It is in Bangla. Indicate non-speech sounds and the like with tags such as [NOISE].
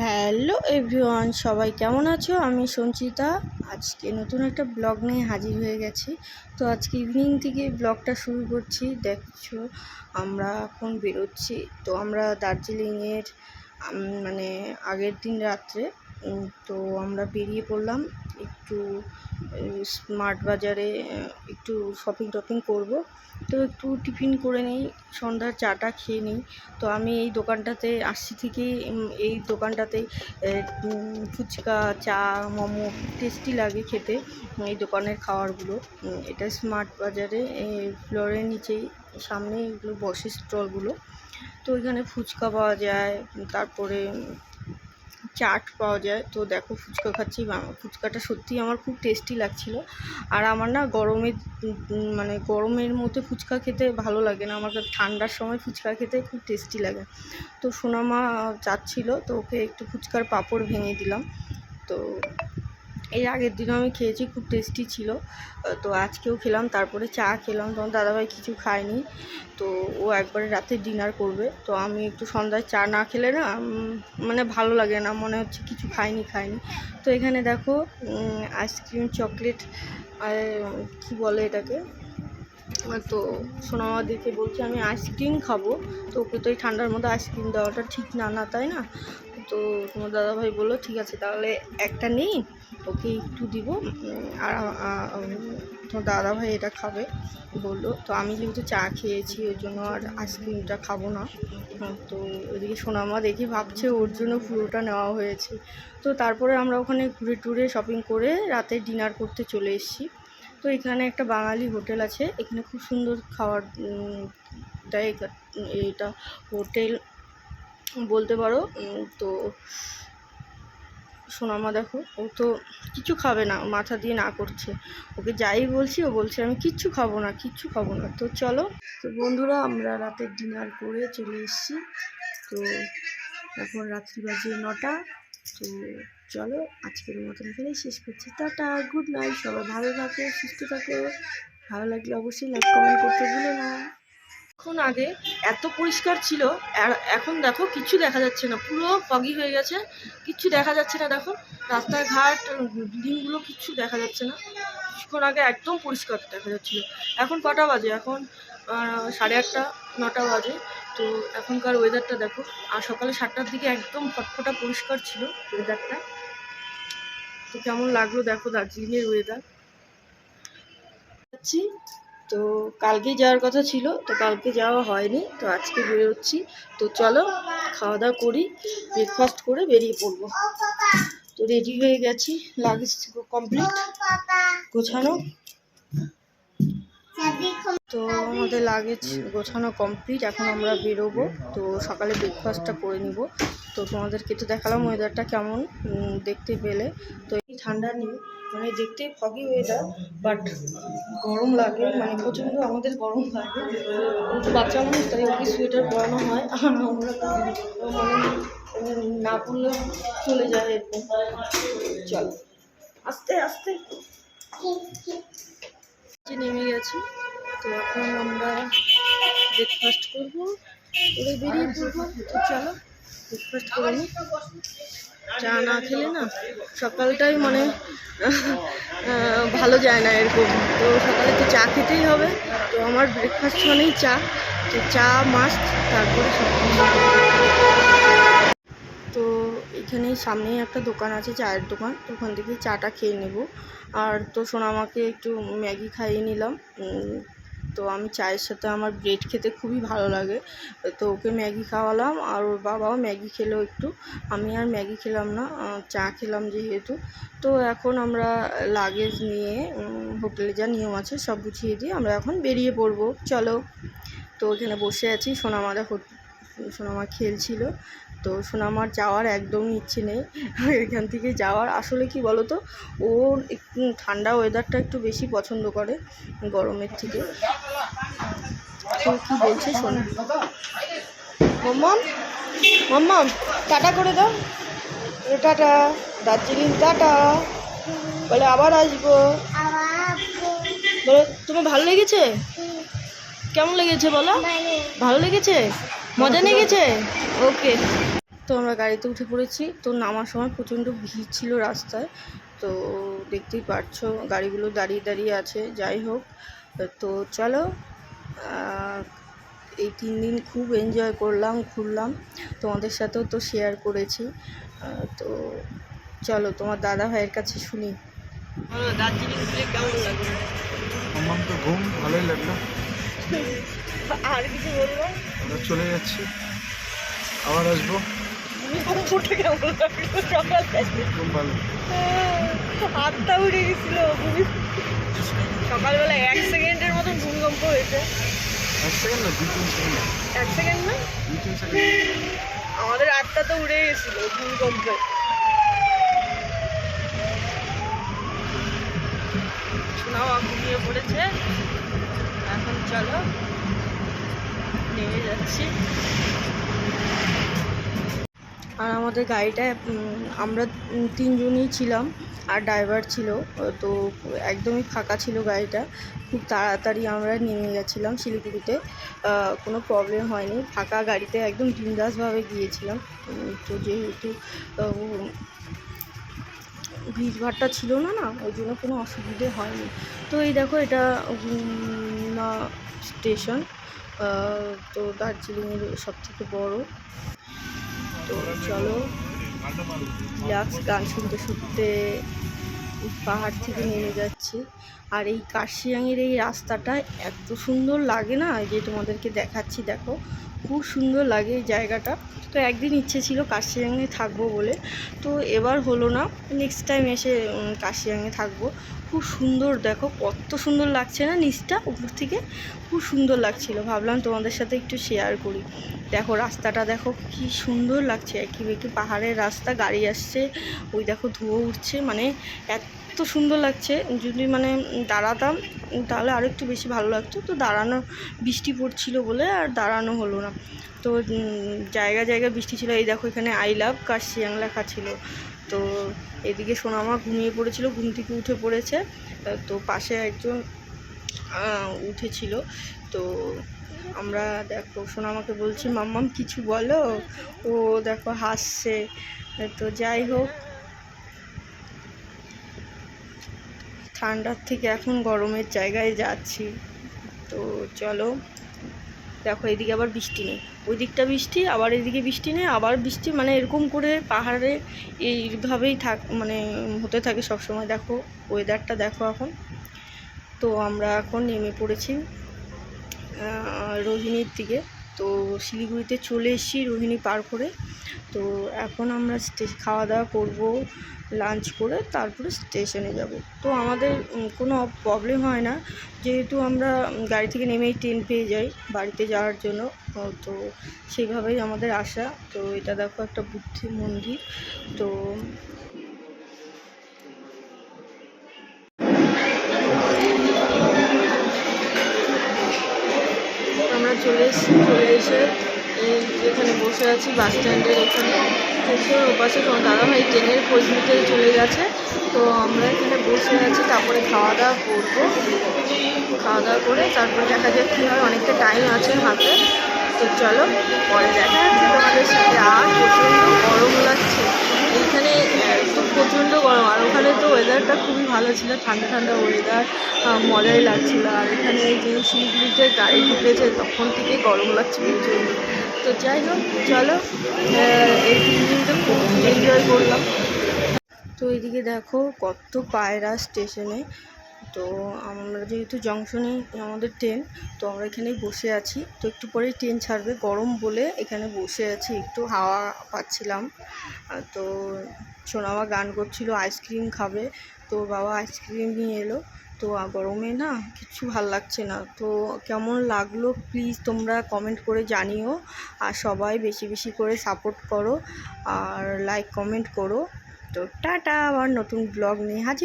হ্যালো এভরিওয়ান, সবাই কেমন আছো? আমি সঞ্চিতা। আজকে নতুন একটা ব্লগ নিয়ে হাজির হয়ে গেছি। তো আজকে ইভিনিং থেকে ব্লগটা শুরু করছি। দেখছ, আমরা এখন বেরোচ্ছি। তো আমরা দার্জিলিংয়ের মানে আগের দিন রাত্রে তো আমরা বেরিয়ে পড়লাম। একটু স্মার্ট বাজারে একটু শপিং টপিং করব। তো একটু টিফিন করে নিই সন্ধ্যার চাটা খেয়ে নিই। তো আমি এই দোকানটাতে আসছি উম, এই দোকানটাতে ফুচকা চা মোমো টেস্টি লাগে খেতে এই দোকানের খাবারগুলো। এটা স্মার্ট বাজারে ফ্লোরের নিচেই সামনে এগুলো বসে স্টলগুলো তো এখানে ফুচকা পাওয়া যায় তারপরে চাট পাওয়া যায়। তো দেখো ফুচকা খাচ্ছি ফুচকাটা সত্যিই আমার খুব টেস্টি লাগছিল। আর আমার না গরমের মানে গরমের মধ্যে ফুচকা খেতে ভালো লাগে না। আমার ঠান্ডার সময় ফুচকা খেতে খুব টেস্টি লাগে। তো সোনামা চাচ্ছিলো, তো ওকে একটু ফুচকার পাঁপড় ভেঙে দিলাম। তো এর আগের দিনও আমি খেয়েছি, খুব টেস্টি ছিল। তো আজকেও খেলাম, তারপরে চা খেলাম। তখন দাদাভাই কিছু খায়নি, তো ও একবারে রাতে ডিনার করবে। তো আমি একটু সন্ধ্যায় চা না খেলে না মানে ভালো লাগে না, মনে হচ্ছে কিছু খাইনি খাইনি তো এখানে দেখো আইসক্রিম চকলেট আর, কী বলে এটাকে? তো সোনামা দেখে বলছে, আমি আইসক্রিম খাব। তো ওকে তো এই ঠান্ডার মধ্যে আইসক্রিম দেওয়াটা ঠিক না না, তাই না? তো তোমার দাদাভাই বলল, ঠিক আছে, তাহলে একটা নেই। ওকে একটু দিব। আর তোমার দাদাভাই এটা খাবে। বলল, তো আমি যেহেতু চা খেয়েছি ওই জন্য আর আইসক্রিমটা খাব না। তো ওইদিকে সোনামা দেখি ভাবছে ওর জন্য পুরোটা নেওয়া হয়েছে। তো তারপরে আমরা ওখানে ঘুরে টুরে শপিং করে রাতে ডিনার করতে চলে এসেছি। তো এখানে একটা বাঙালি হোটেল আছে। এখানে খুব সুন্দর এটা- এটা হোটেল বলতে পারো তো সোনামা দেখো, ও তো কিছু খাবে না মাথা দিয়ে না করছে। ওকে যাই বলছি, ও বলছে, আমি কিচ্ছু খাব না, কিচ্ছু খাব না। তো চলো। তো বন্ধুরা, আমরা রাতের ডিনার করে চলে এসেছি। তো এখন রাত্রি বাজে নটা। তো চলো, আজকের মতন এখানেই শেষ করছি। টাটা, গুড নাইট, সবাই ভালো থাকো, সুস্থ থাকো। ভালো লাগলে অবশ্যই লাইক, কমেন্ট করতে ভুলো না। এখন আগে এত পরিষ্কার ছিল এখন দেখো কিছু দেখা যাচ্ছে না, পুরো ফগি হয়ে গেছে কিচ্ছু দেখা যাচ্ছে না, দেখো রাস্তাঘাট বিল্ডিংগুলো কিচ্ছু দেখা যাচ্ছে না, কিছুক্ষণ আগে একদম পরিষ্কার দেখা যাচ্ছিল। এখন কটা বাজে? এখন সাড়ে আটটা, নটা বাজে, তো এখনকার ওয়েদারটা দেখো, আর সকালে সাতটার দিকে একদম ফটফটা পরিষ্কার ছিল ওয়েদারটা তো কেমন লাগল দেখো দার্জিলিংয়ের ওয়েদার যাচ্ছি। তো কালকে যাওয়ার কথা ছিল, তো কালকে যাওয়া হয়নি, তো আজকে বেরোচ্ছি। তো চলো খাওয়া দাওয়া করি ব্রেকফাস্ট করে বেরিয়ে পড়ব। তো রেডি হয়ে গেছি লাগেজ কমপ্লিট গোছানো। তো আমাদের লাগেজ গোছানো কমপ্লিট এখন আমরা বেরোবো। তো সকালে ব্রেকফাস্টটা করে নিব। তো তোমাদেরকে তো দেখালাম ওয়েদারটা কেমন দেখতে পেলে। তো ঠান্ডা নেই মানে দেখতে ফগি ওয়েদার বাট গরম লাগে মানে প্রচণ্ড আমাদের গরম লাগে। বাচ্চা মানুষ, তাই ওকে সোয়েটার পরানো হয়। আর আমরা মানে না পরলে চলে যায় এরকম। চল, আস্তে আস্তে। নেমে গেছি। তো এখন আমরা ব্রেকফাস্ট করব। করে বেরিয়ে পড়ব। চলো ব্রেকফাস্ট করে নিই চা না খেলে না, সকালটাই মানে ভালো যায় না এরকম। তো সকালে তো চা খেতেই হবে, তো আমার ব্রেকফাস্ট মানেই চা, তো চা মাস্ট তারপরে তো এখানে সামনেই একটা দোকান আছে, চায়ের দোকান, তো ওখান থেকে চাটা খেয়ে নেব। আর তো সোনামাকে একটু ম্যাগি খাইয়ে নিলাম তো আমি চায়ের সাথে আমার ব্রেড খেতে খুবই ভালো লাগে। তো ওকে ম্যাগি খাওয়ালাম আর ওর বাবাও ম্যাগি খেলো একটু। আমি আর ম্যাগি খেলাম না চা খেলাম যেহেতু। তো এখন আমরা লাগেজ নিয়ে হোটেলে যা নিয়ম আছে সব গুছিয়ে দিয়ে আমরা এখন বেরিয়ে পড়ব। চলো। তো এখানে বসে আছি সোনামা দেখো সোনামা খেলছিল। তো সোনামার যাওয়ার একদমই ইচ্ছে নেই [LAUGHS] এখান থেকে যাওয়ার। আসলে কি বলো তো ওর একটু ঠান্ডা ওয়েদারটা একটু বেশি পছন্দ করে গরমের থেকে। তো কি বলছে শোনা। মম্মম মম্মম টাটা করে দাও। Tata Darjeeling tata. বলে আবার আসব। বলো তোমার ভালো লেগেছে? কেমন লেগেছে বলো? ভালো লেগেছে? মজা লেগেছে? ওকে। তো আমরা গাড়িতে উঠে পড়েছি। তো নামার সময় প্রচণ্ড ভিড় ছিল রাস্তায়। তো দেখতেই পারছ গাড়িগুলো দাঁড়িয়ে দাঁড়িয়ে আছে। যাই হোক তো চলো এই তিন দিন খুব এনজয় করলাম ঘুরলাম। তোমাদের সাথেও তো শেয়ার করেছি। তো চলো তোমার দাদা ভাইয়ের কাছে শুনি। দার্জিলিং ঘুরে কেমন লাগল আমার তো ঘুম ভালোই লাগল। [LAUGHS] আর কিছু বলব? আমরা চলে যাচ্ছি। আবার আসব। ভূমিকম্পটা কেমন লাগল সকালে খুব ভালো হাতটা উড়ে গেছিল সকালবেলা এক সেকেন্ডের মতন ভূমিকম্প হয়েছে। এক সেকেন্ড না দুই তিন সেকেন্ড। এক সেকেন্ড না? দুই তিন সেকেন্ড। আমাদের আটটা তো উড়ে গেছিল ভূমিকম্পে শোনাও ঘুমিয়ে পড়েছে এখন চলো। নেমে যাচ্ছি। আর আমাদের গাড়িটা আমরা তিনজনই ছিলাম আর ড্রাইভার ছিল। তো একদমই ফাঁকা ছিল গাড়িটা। খুব তাড়াতাড়ি আমরা নেমে গেছিলাম শিলিগুড়িতে। কোনো প্রবলেম হয়নি। ফাঁকা গাড়িতে একদম বিন্দাসভাবে গিয়েছিলাম। তো যেহেতু আহ, ভিড়ভাড়টা ছিল না না ওই জন্য কোনো অসুবিধে হয়নি। তো এই দেখো এটা স্টেশন। তো দার্জিলিংয়ের সব থেকে বড়। তো চলো গান শুনতে শুনতে পাহাড় থেকে নেমে যাচ্ছি। আর এই কাশিয়াঙের এই রাস্তাটা এত সুন্দর লাগে না, যে তোমাদেরকে দেখাচ্ছি, দেখো। খুব সুন্দর লাগে এই জায়গাটা। তো একদিন ইচ্ছে ছিল কাশিয়াঙে থাকব বলে। তো এবার হলো না নেক্সট টাইম এসে কাশিয়াঙে থাকব। খুব সুন্দর দেখো, কত সুন্দর লাগছে না নিচটা, উপর থেকে? খুব সুন্দর লাগছিল, ভাবলাম তোমাদের সাথে একটু শেয়ার করি। দেখো রাস্তাটা দেখো, কি সুন্দর লাগছে একই বেঁকে পাহাড়ের রাস্তা, গাড়ি আসছে, ওই দেখো ধুয়ো উঠছে মানে এত সুন্দর লাগছে। যদি মানে দাঁড়াতাম, তাহলে আরও একটু বেশি ভালো লাগতো। তো দাঁড়ানো, বৃষ্টি পড়ছিল বলে আর দাঁড়ানো হলো না। তো জায়গা জায়গা বৃষ্টি ছিল। এই দেখো এখানে আই লাভ কার্শিয়াং লেখা ছিল। তো এদিকে সোনামা ঘুমিয়ে পড়েছিল, ঘুম থেকে উঠে পড়েছে। তো পাশে একজন উঠেছিল। তো আমরা দেখো, সোনামাকে বলছি, মাম্মাম, কিছু বলো? ও দেখো হাসছে। তো যাই হোক ঠান্ডার থেকে এখন গরমের জায়গায় যাচ্ছি। তো চলো, দেখো এদিকে আবার বৃষ্টি নেই। ওই দিকটা বৃষ্টি, আবার এদিকে বৃষ্টি নেই, আবার বৃষ্টি মানে এরকম করে পাহাড়ে এইভাবেই থাক মানে হতে থাকে সবসময়। দেখো ওয়েদারটা দেখো এখন। তো আমরা এখন নেমে পড়েছি রোহিণীর দিকে। তো শিলিগুড়িতে চলে এসেছি রোহিণী পার করে। তো এখন আমরা খাওয়া দাওয়া করব লাঞ্চ করে তারপরে স্টেশনে যাব। তো আমাদের কোনো প্রবলেম হয় না। যেহেতু আমরা গাড়ি থেকে নেমেই ট্রেন পেয়ে যাই বাড়িতে যাওয়ার জন্য তো সেইভাবেই আমাদের আসা তো এটা দেখো একটা বুদ্ধি মন্দির। তো চলে চলে এসে এখানে বসে আছি বাস স্ট্যান্ডের এখানে এসে ওপাশে তোমার দাদাভাই ট্রেনের খোঁজ নিতে চলে গেছে। তো আমরা এখানে বসে আছি, তারপরে খাওয়া দাওয়া করব। খাওয়া দাওয়া করে তারপরে দেখা যাক কী হয়, অনেকটা টাইম আছে হাতে। তো চলো, পরে দেখা যাচ্ছে তোমাদের সাথে। আর প্রচণ্ড গরম লাগছে। এইখানে তো প্রচণ্ড গরম। আর ওখানে তো ওয়েদারটা খুবই ভালো ছিল। ঠান্ডা ঠান্ডা ওয়েদার মজাই লাগছিল। আর এখানে যে শিলিগুড়িতে গাড়ি ঢুকেছে তখন থেকে গরম লাগছে প্রচণ্ড। তো যাই হোক চলো আহ, এই তিন খুব এনজয় করলাম। তো এদিকে দেখো কত পায়রা স্টেশনে তো আমরা যেহেতু জংশনে আমাদের ট্রেন তো আমরা এখানেই বসে আছি। তো একটু পরেই ট্রেন ছাড়বে, গরম বলে এখানে বসে আছি। একটু হাওয়া পাচ্ছিলাম। তো সোনামা গান করছিল আইসক্রিম খাবে। তো বাবা আইসক্রিম নিয়ে এলো। তো গরমে না কিচ্ছু ভালো লাগছে না। তো কেমন লাগল প্লিজ তোমরা কমেন্ট করে জানিও। আর সবাই বেশি বেশি করে সাপোর্ট করো। আর লাইক কমেন্ট করো। তো টাটা, আবার নতুন ব্লগ নিয়ে হাজির